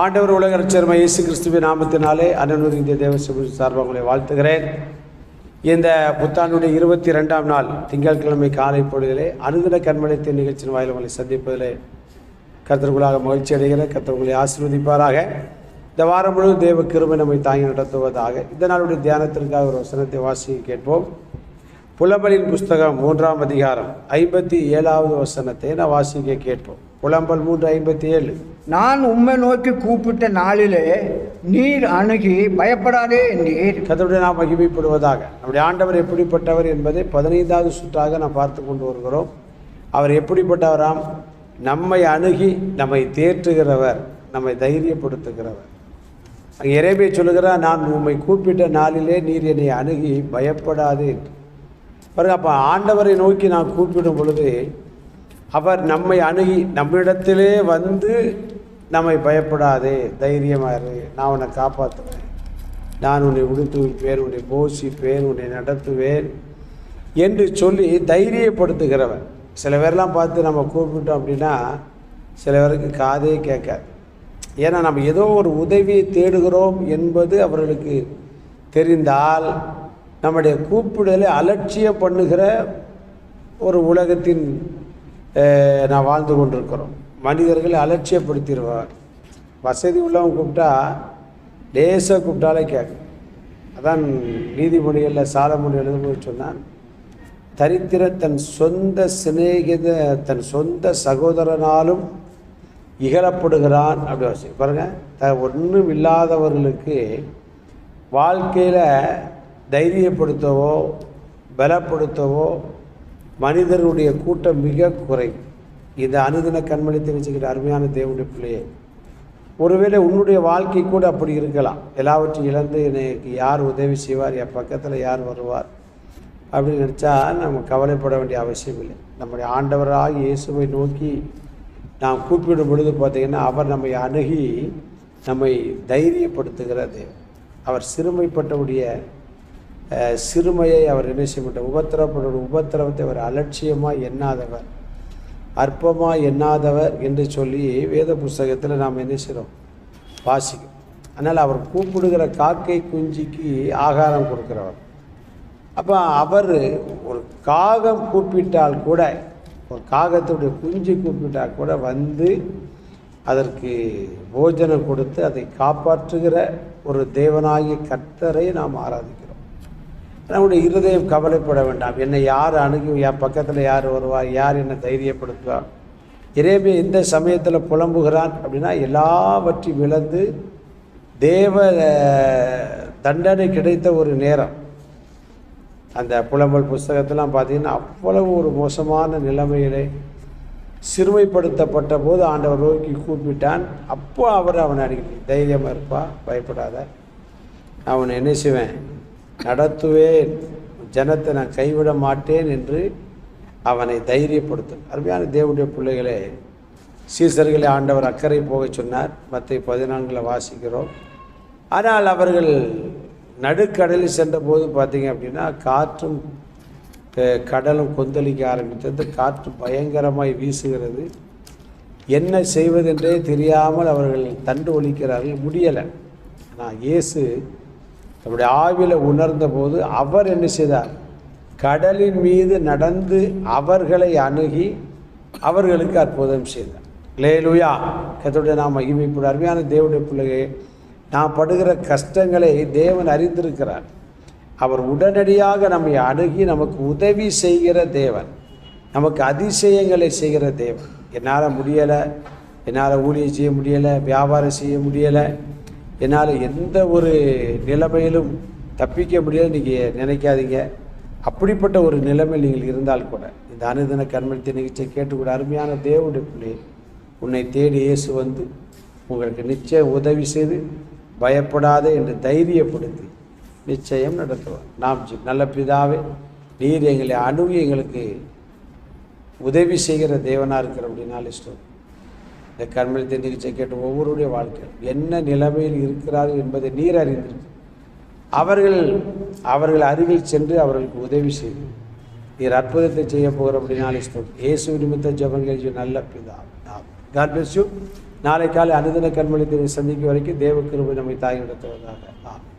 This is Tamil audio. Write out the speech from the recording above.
ஆண்டவர் உலக ரட்சர்ம இயேசு கிறிஸ்துவின் நாமத்தினாலே அனநூறு இந்திய தேவசபை சார்பாக உங்களை வாழ்த்துகிறேன். இந்த புத்தாண்டுடைய இருபத்தி ரெண்டாம் நாள் திங்கட்கிழமை காலை பொழுதிலே அனுதின கண்மணித்தின் நிகழ்ச்சியின் வாயில் உங்களை சந்திப்பதிலே கத்தர்களாக மகிழ்ச்சி அடைகிறேன். கத்தர்களை ஆசீர்வதிப்பாராக. இந்த வாரம் முழுவதும் தேவ கிருமை நம்மை தாங்கி நடத்துவதாக இந்த நாளுடைய தியானத்திற்காக ஒரு வசனத்தை வாசி கேட்போம். புலம்பலின் புஸ்தகம் மூன்றாம் அதிகாரம் ஐம்பத்தி ஏழாவது வசனத்தை நான் வாசிக்க கேட்போம். புலம்பல் மூன்று ஐம்பத்தி ஏழு. நான் உம்மை நோக்கி கூப்பிட்ட நாளிலே நீர் அணுகி பயப்படாதே என்றீர். கத்தருடைய நாம் மகிமைப்படுவதாக. நம்முடைய ஆண்டவர் எப்படிப்பட்டவர் என்பதை பதினைந்தாவது சுற்றாக நாம் பார்த்து கொண்டு வருகிறோம். அவர் எப்படிப்பட்டவராம்? நம்மை அணுகி நம்மை தேற்றுகிறவர் நம்மை தைரியப்படுத்துகிறவர். அங்கே இறைமை சொல்லுகிறார் நான் உம்மை கூப்பிட்ட நாளிலே நீர் என்னை அணுகி பயப்படாதே என்று. பாருங்க அப்போ ஆண்டவரை நோக்கி நான் கூப்பிடும் பொழுது அவர் நம்மை அணுகி நம்மிடத்திலே வந்து நம்மை பயப்படாதே தைரியமாக இரு நான் உன்னை காப்பாற்றுவேன் நான் உன்னை உடுத்துவிப்பேன் உன்னை போஷிப்பேன் உன்னை நடத்துவேன் என்று சொல்லி தைரியப்படுத்துகிறவன் சில பேர்லாம் பார்த்து நம்ம கூப்பிட்டோம் அப்படின்னா சில பேருக்கு காதே கேட்காது. ஏன்னா நம்ம ஏதோ ஒரு உதவியை தேடுகிறோம் என்பது அவர்களுக்கு தெரிந்தால் நம்முடைய கூப்பிடலை அலட்சியம் பண்ணுகிற ஒரு உலகத்தின் நான் வாழ்ந்து கொண்டிருக்கிறோம். மனிதர்களை அலட்சியப்படுத்திடுவார். வசதி உள்ளவங்க கூப்பிட்டா லேசாக கூப்பிட்டாலே கேட்கும் அதான் நீதிமொழிகளில் சாலமொழி எழுதும்போது சொன்னான் தரித்திர தன் சொந்த சிநேகித தன் சொந்த சகோதரனாலும் இகழப்படுகிறான். அப்படி வச்சு பாருங்கள் த ஒன்றும் இல்லாதவர்களுக்கு வாழ்க்கையில் தைரியப்படுத்தவோ பலப்படுத்தவோ மனிதனுடைய கூட்டம் மிக குறை. இந்த அனுதின கண்மணி தெரிஞ்சுக்கிற அருமையான தேவனுடைய பிள்ளையே. ஒருவேளை உன்னுடைய வாழ்க்கை கூட அப்படி இருக்கலாம். எல்லாவற்றையும் இழந்து எனக்கு யார் உதவி செய்வார்? என் பக்கத்தில் யார் வருவார்? அப்படின்னு நினச்சா நம்ம கவலைப்பட வேண்டிய அவசியம் இல்லை. நம்முடைய ஆண்டவராக இயேசுவை நோக்கி நாம் கூப்பிடும் பொழுது பார்த்தீங்கன்னா அவர் நம்மை அணுகி நம்மை தைரியப்படுத்துகிற தேவன். அவர் சிறுமைப்பட்டவுடைய சிறுமையை அவர் என்ன செய்ய மாட்டார். உபத்திரப்பட்ட உபத்திரவத்தை அவர் அலட்சியமாக எண்ணாதவர். அற்பமாக எண்ணாதவர் என்று சொல்லி வேத புஸ்தகத்தில் நாம் என்ன செய்கிறோம் வாசிக்கும் அதனால் அவர் கூப்பிடுகிற காக்கை குஞ்சிக்கு ஆகாரம் கொடுக்குறவர். அப்போ அவர் ஒரு காகம் கூப்பிட்டால் கூட ஒரு காகத்துடைய குஞ்சு கூப்பிட்டால் கூட வந்து அதற்கு போஜனம் கொடுத்து அதை காப்பாற்றுகிற ஒரு தேவனாகிய கர்த்தரை நாம் ஆராதிக்கிறோம். நம்முடைய இருதயம் கவலைப்பட வேண்டாம். என்னை யார் அணுகி என் பக்கத்தில் யார் வருவார் யார் என்னை தைரியப்படுத்துவார் இறைவே எந்த சமயத்தில் புலம்புகிறான் அப்படின்னா எல்லாவற்றையும் இழந்து தேவ தண்டனை கிடைத்த ஒரு நேரம். அந்த புலம்பல் புஸ்தகத்தெல்லாம் பார்த்தீங்கன்னா அவ்வளவு ஒரு மோசமான நிலைமையிலே சிறுமைப்படுத்தப்பட்ட போது ஆண்டவர் நோக்கி கூப்பிட்டான். அப்போ அவர் அவனை அடிக்கடி தைரியமாக இருப்பா பயப்படாத. அவனை என்ன செய்வேன்? நடத்துவேன். ஜனத்தை நான் கைவிட மாட்டேன் என்று அவனை தைரியப்படுத்தும். அருமையான தேவனுடைய பிள்ளைகளே சீசர்களை ஆண்டவர் அக்கறை போகச் சொன்னார். மற்ற பதினான்கில் வாசிக்கிறோம். ஆனால் அவர்கள் நடுக்கடலில் சென்றபோது பார்த்தீங்க அப்படின்னா காற்றும் கடலும் கொந்தளிக்க ஆரம்பித்தது. காற்று பயங்கரமாய் வீசுகிறது. என்ன செய்வதென்றே தெரியாமல் அவர்கள் தண்டு ஒலிக்கிறார்கள் முடியலை. ஆனால் இயேசு தம்முடைய ஆவில உணர்ந்த போது அவர் என்ன செய்தார்? கடலின் மீது நடந்து அவர்களை அணுகி அவர்களுக்கு அற்புதம் செய்தார். லேலுயா கத்தோடைய நாம் மகிமைப்பட. அருமையான தேவனுடைய பிள்ளையை நாம் படுகிற கஷ்டங்களை தேவன் அறிந்திருக்கிறார். அவர் உடனடியாக நம்மை அணுகி நமக்கு உதவி செய்கிற தேவன். நமக்கு அதிசயங்களை செய்கிற தேவன். என்னால் முடியலை. என்னால் ஊழியம் செய்ய முடியலை. வியாபாரம் செய்ய முடியலை. என்னால் எந்த ஒரு நிலைமையிலும் தப்பிக்க முடியாது நீங்கள் நினைக்காதீங்க. அப்படிப்பட்ட ஒரு நிலைமை நீங்கள் இருந்தால் கூட இந்த அனுதின கண்மணி நிகழ்ச்சியை கேட்டுக்கூட அருமையான தேவனுடைய பிள்ளை உன்னை தேடி இயேசு வந்து உங்களுக்கு நிச்சயம் உதவி செய்து பயப்படாதே என்று தைரியப்படுத்தி நிச்சயம் நடத்துவார். நாம் நல்ல பிதாவே நீர் எங்களை அணுகி எங்களுக்கு உதவி செய்கிற தேவனாக இருக்கிற அப்படின்னாலே இந்த கண்மணி நிகழ்ச்சியை கேட்டு ஒவ்வொருடைய வாழ்க்கையில் என்ன நிலைமையில் இருக்கிறார்கள் என்பதை நீர் அறிந்திருக்கு. அவர்கள் அவர்கள் அருகில் சென்று அவர்களுக்கு உதவி செய்து நீர் அற்புதத்தை செய்ய போகிற அப்படின்னாலே இஷ்டம் இயேசு நிமித்த ஜபங்கள் நல்ல பிதா. காட் பிளஸ் யூ நாளை காலை அனுதின கண்மொழி தேவை சந்திக்கும் வரைக்கும் தேவ கிருபை நம்மை தாய் நடத்துவதாக. ஆமென்.